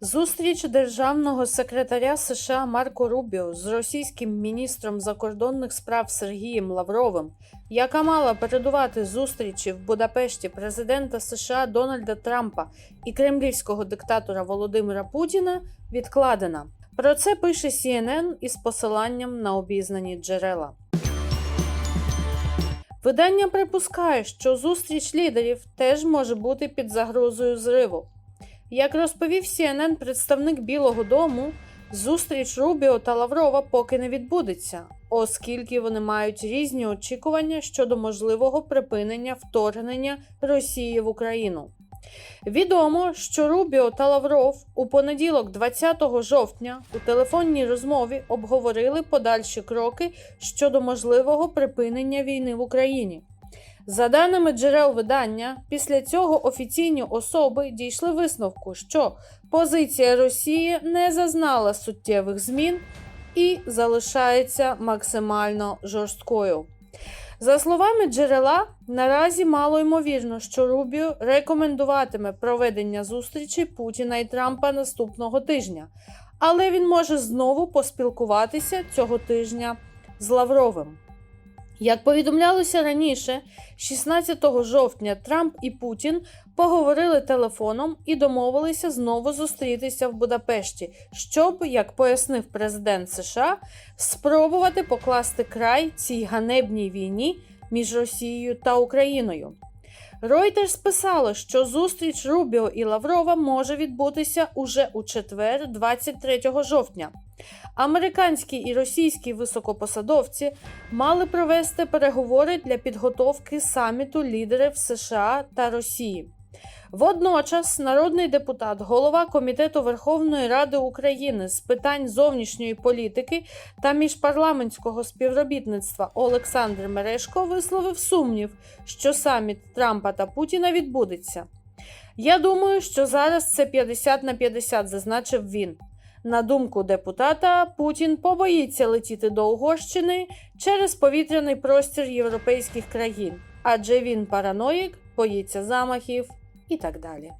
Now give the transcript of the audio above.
Зустріч державного секретаря США Марко Рубіо з російським міністром закордонних справ Сергієм Лавровим, яка мала передувати зустрічі в Будапешті президента США Дональда Трампа і кремлівського диктатора Володимира Путіна, відкладена. Про це пише CNN із посиланням на обізнані джерела. Видання припускає, що зустріч лідерів теж може бути під загрозою зриву. Як розповів CNN представник Білого Дому, зустріч Рубіо та Лаврова поки не відбудеться, оскільки вони мають різні очікування щодо можливого припинення вторгнення Росії в Україну. Відомо, що Рубіо та Лавров у понеділок, 20 жовтня, у телефонній розмові обговорили подальші кроки щодо можливого припинення війни в Україні. За даними джерел видання, після цього офіційні особи дійшли висновку, що позиція Росії не зазнала суттєвих змін і залишається максимально жорсткою. За словами джерела, наразі мало ймовірно, що Рубіо рекомендуватиме проведення зустрічі Путіна і Трампа наступного тижня, але він може знову поспілкуватися цього тижня з Лавровим. Як повідомлялося раніше, 16 жовтня Трамп і Путін поговорили телефоном і домовилися знову зустрітися в Будапешті, щоб, як пояснив президент США, спробувати покласти край цій ганебній війні між Росією та Україною. Reuters писало, що зустріч Рубіо і Лаврова може відбутися уже у четвер, 23 жовтня. Американські і російські високопосадовці мали провести переговори для підготовки саміту лідерів США та Росії. Водночас народний депутат, голова Комітету Верховної Ради України з питань зовнішньої політики та міжпарламентського співробітництва Олександр Мерешко висловив сумнів, що саміт Трампа та Путіна відбудеться. Я думаю, що зараз це 50 на 50, зазначив він. На думку депутата, Путін побоїться летіти до Угорщини через повітряний простір європейських країн, адже він параноїк, боїться замахів і так далі.